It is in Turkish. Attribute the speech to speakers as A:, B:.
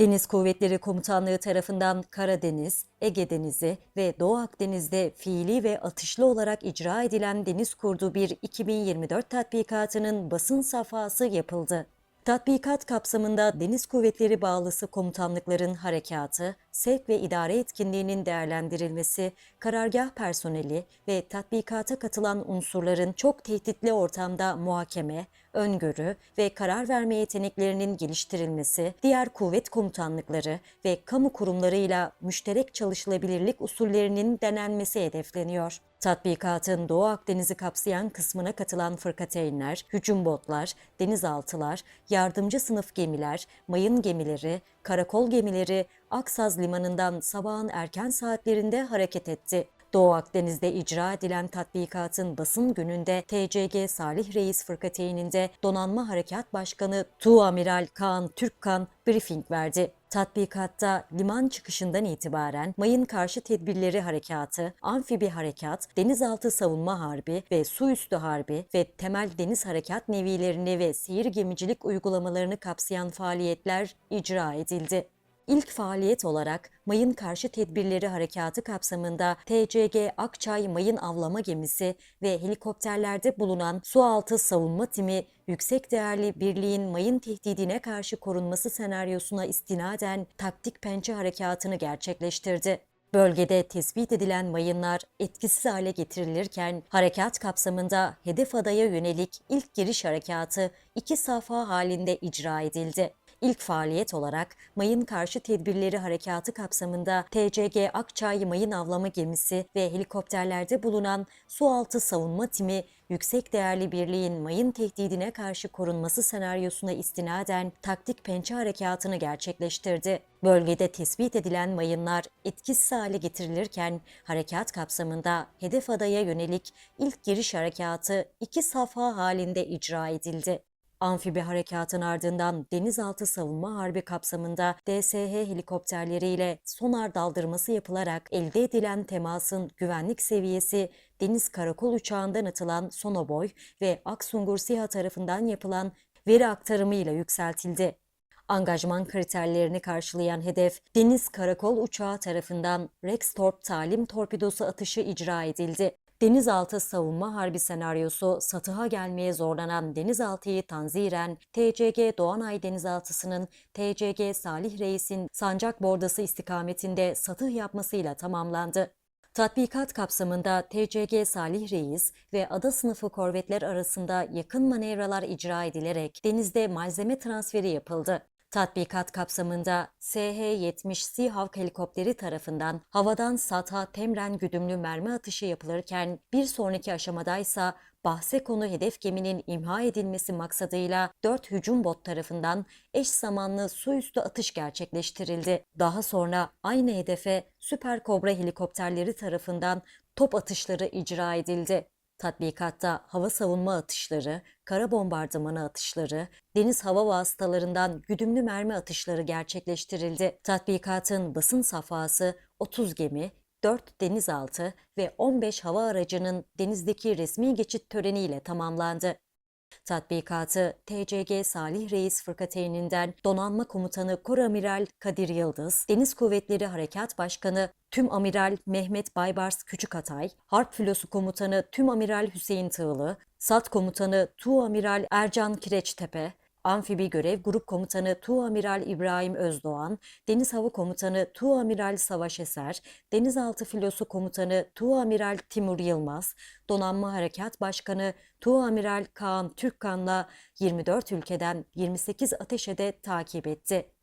A: Deniz Kuvvetleri Komutanlığı tarafından Karadeniz, Ege Denizi ve Doğu Akdeniz'de fiili ve atışlı olarak icra edilen Deniz Kurdu 1 2024 tatbikatının basın safhası yapıldı. Tatbikat kapsamında Deniz Kuvvetleri bağlısı komutanlıkların harekatı, sevk ve idare etkinliğinin değerlendirilmesi, karargah personeli ve tatbikata katılan unsurların çok tehditli ortamda muhakeme, öngörü ve karar verme yeteneklerinin geliştirilmesi, diğer kuvvet komutanlıkları ve kamu kurumlarıyla müşterek çalışılabilirlik usullerinin denenmesi hedefleniyor. Tatbikatın Doğu Akdeniz'i kapsayan kısmına katılan fırkateynler, hücum botlar, denizaltılar, yardımcı sınıf gemiler, mayın gemileri, karakol gemileri Aksaz Limanı'ndan sabahın erken saatlerinde hareket etti. Doğu Akdeniz'de icra edilen tatbikatın basın gününde TCG Salih Reis Fırkateyninde Donanma Harekat Başkanı Tuğamiral Kaan Türkkan briefing verdi. Tatbikatta liman çıkışından itibaren mayın karşı tedbirleri harekatı, amfibi harekat, denizaltı savunma harbi ve su üstü harbi ve temel deniz harekat nevilerini ve seyir gemicilik uygulamalarını kapsayan faaliyetler icra edildi. İlk faaliyet olarak mayın karşı tedbirleri harekatı kapsamında TCG Akçay Mayın Avlama Gemisi ve helikopterlerde bulunan sualtı savunma timi yüksek değerli birliğin mayın tehdidine karşı korunması senaryosuna istinaden taktik pençe harekatını gerçekleştirdi. Bölgede tespit edilen mayınlar etkisiz hale getirilirken harekat kapsamında hedef adaya yönelik ilk giriş harekatı iki safha halinde icra edildi. İlk faaliyet olarak mayın karşı tedbirleri harekatı kapsamında TCG Akçay Mayın Avlama Gemisi ve helikopterlerde bulunan sualtı savunma timi yüksek değerli birliğin mayın tehdidine karşı korunması senaryosuna istinaden taktik pençe harekatını gerçekleştirdi. Bölgede tespit edilen mayınlar etkisiz hale getirilirken harekat kapsamında hedef adaya yönelik ilk giriş harekatı iki safha halinde icra edildi. Amfibi harekatın ardından denizaltı savunma harbi kapsamında DSH helikopterleriyle sonar daldırması yapılarak elde edilen temasın güvenlik seviyesi deniz karakol uçağından atılan sonoboy ve Aksungur SİHA tarafından yapılan veri aktarımıyla yükseltildi. Angajman kriterlerini karşılayan hedef, Deniz Karakol Uçağı tarafından Rextorp talim torpidosu atışı icra edildi. Denizaltı savunma harbi senaryosu satıha gelmeye zorlanan denizaltıyı tanziren TCG Doğanay Denizaltısı'nın TCG Salih Reis'in sancak bordası istikametinde satış yapmasıyla tamamlandı. Tatbikat kapsamında TCG Salih Reis ve ada sınıfı korvetler arasında yakın manevralar icra edilerek denizde malzeme transferi yapıldı. Tatbikat kapsamında SH-70 Seahawk helikopteri tarafından havadan SAT'a temren güdümlü mermi atışı yapılırken bir sonraki aşamadaysa bahse konu hedef geminin imha edilmesi maksadıyla 4 hücum bot tarafından eş zamanlı su üstü atış gerçekleştirildi. Daha sonra aynı hedefe Süper Kobra helikopterleri tarafından top atışları icra edildi. Tatbikatta hava savunma atışları, kara bombardımanı atışları, deniz hava vasıtalarından güdümlü mermi atışları gerçekleştirildi. Tatbikatın basın safhası 30 gemi, 4 denizaltı ve 15 hava aracının denizdeki resmi geçit töreniyle tamamlandı. Tatbikatı TCG Salih Reis Fırkateyni'nden Donanma Komutanı Koramiral Kadir Yıldız, Deniz Kuvvetleri Harekat Başkanı Tüm Amiral Mehmet Baybars Küçükatay, Harp Filosu Komutanı Tüm Amiral Hüseyin Tığlı, SAT Komutanı Tu Amiral Ercan Kireçtepe, Amfibi Görev Grup Komutanı Tuğamiral İbrahim Özdoğan, Deniz Hava Komutanı Tuğamiral Savaş Eser, Denizaltı Filosu Komutanı Tuğamiral Timur Yılmaz, Donanma Harekat Başkanı Tuğamiral Kaan Türkkan'la 24 ülkeden 28 ateşede takip etti.